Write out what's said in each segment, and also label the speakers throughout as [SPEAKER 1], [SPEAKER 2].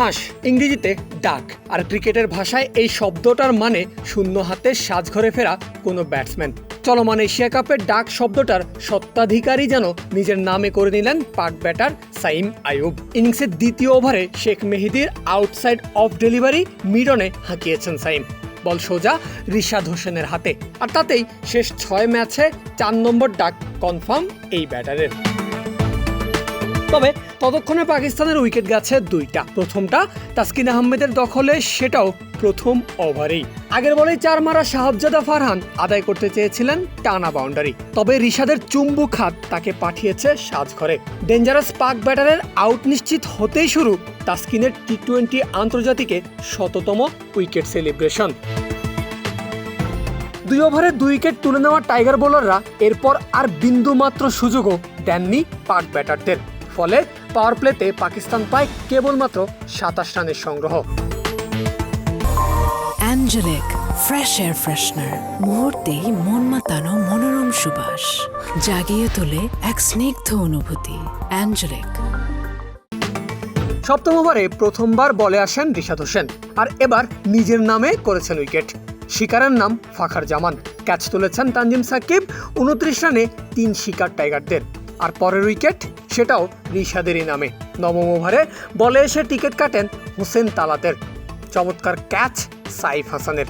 [SPEAKER 1] হাঁস ইংরেজিতে ডাক, আর ক্রিকেটের ভাষায় এই শব্দটার মানে শূন্য হাতে সাজঘরে ফেরা কোনো ব্যাটসম্যান। চলমান এশিয়া কাপের ডাক শব্দটার সত্ত্বাধিকারী যেন নিজের নামে করে নিলেন পাক ব্যাটার সাইম আয়ুব ইনিংসের দ্বিতীয় ওভারে শেখ মেহেদির আউটসাইড অফ ডেলিভারি মিডনে হাঁকিয়েছেন সাইম। বল সোজা রিশাদ হোসেনের হাতে। আর তাতেই শেষ ছয় ম্যাচে চার নম্বর ডাক কনফার্ম এই ব্যাটারের। তবে ততক্ষণে পাকিস্তানের উইকেট গেছে দুইটা। প্রথমটা তাসকিন আহমেদের দখলে, সেটাও প্রথম ওভারেই। আগের বলেই চার মারা সাহাবজাদা ফারহান আদায় করতে চেয়েছিলেন টানা বাউন্ডারি। তবে রিশাদের চুম্বুক হাত তাকে পাঠিয়েছে সাজঘরে। ডেঞ্জারাস পাক ব্যাটারের আউট নিশ্চিত হতেই শুরু তাসকিনের টি টোয়েন্টি আন্তর্জাতিকে শততম উইকেট সেলিব্রেশন। দুই ওভারে দুই উইকেট তুলে নেওয়া টাইগার বোলাররা এরপর আর বিন্দুমাত্র সুযোগও দেননি পাক ব্যাটারদের। ফলে পাওয়ার প্লেতে পাকিস্তান পায় কেবলমাত্র সাতাশ রানের সংগ্রহ।
[SPEAKER 2] অ্যাঞ্জেলিক ফ্রেশ এয়ার ফ্রেশনার মুহূর্তেই মন মাতানো মনোরম সুবাস। জাগিয়ে তোলে এক স্নিগ্ধ অনুভূতি। অ্যাঞ্জেলিক
[SPEAKER 1] সপ্তম ওভারে প্রথমবার বলে আসেন রিশাদ হোসেন আর এবার নিজের নামে করেছেন উইকেট। শিকারের নাম ফাখার জামান। ক্যাচ তুলেছেন তানজিম সাকিব উনত্রিশ রানে তিন শিকার টাইগারদের। আর পরের উইকেট সেটাও রিশাদেরই নামে। নবম ওভারে বলে এসে টিকিট কাটেন হোসেন তালাতের। চমৎকার ক্যাচ সাইফ হাসানের।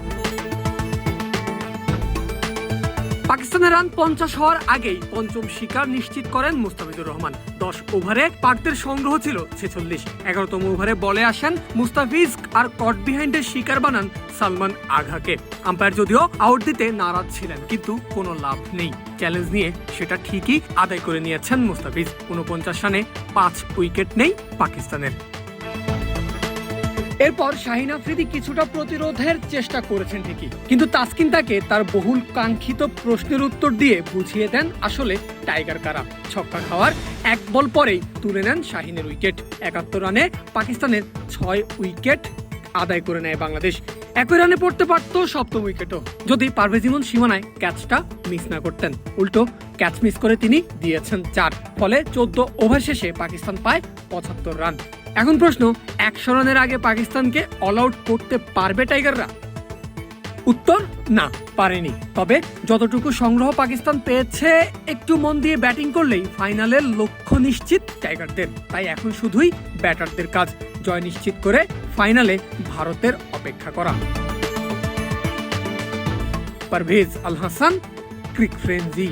[SPEAKER 1] পাকিস্তানের রান পঞ্চাশ হওয়ার আগেই পঞ্চম শিকার নিশ্চিত করেন মুস্তাফিজুর রহমান। দশ ওভারে পাকদের সংগ্রহ ছিল ছেচল্লিশ। এগারোতম ওভারে বলে আসেন মুস্তাফিজ আর কট বিহাইন্ডের শিকার বানান সালমান আঘাকে। আম্পায়ার যদিও আউট দিতে নারাজ ছিলেন, কিন্তু কোনো লাভ নেই। চ্যালেঞ্জ নিয়ে সেটা ঠিকই আদায় করে নিয়েছেন মুস্তাফিজ। উনপঞ্চাশ রানে পাঁচ উইকেট নেই পাকিস্তানের। এরপর শাহিন আফ্রিদি কিছুটা প্রতিরোধের চেষ্টা করেছেন ঠিকই। কিন্তু তাসকিন তাকে তার বহুল কাঙ্ক্ষিত প্রশ্নের উত্তর দিয়ে বুঝিয়ে দেন আসলে টাইগার কারা। ছক্কা খাওয়ার এক বল পরেই তুলে নেন শাহিনের উইকেট। একাত্তর রানে পাকিস্তানের ছয় উইকেট আদায় করে নেয় বাংলাদেশ। একই রানে পড়তে পারত সপ্তম উইকেটও। যদি পারভেজ ইমন সীমানায় ক্যাচটা মিস না করতেন, উল্টো ক্যাচ মিস করে তিনি দিয়েছেন চার। ফলে চোদ্দ ওভার শেষে পাকিস্তান পায় পঁচাত্তর রান। এখন প্রশ্ন একশো রানের আগে পাকিস্তানকে অল আউট করতে পারবে টাইগাররা? উত্তর, না, পারেনি। তবে যতটুকু সংগ্রহ পাকিস্তান পেয়েছে, একটু মন দিয়ে ব্যাটিং করলেই ফাইনালের লক্ষ্য নিশ্চিত টাইগারদের। তাই এখন শুধুই ব্যাটারদের কাজ, জয় নিশ্চিত করে ফাইনালে ভারতের অপেক্ষা করা। পারভেজ আল হাসান, ক্রিক ফ্রেন্সি।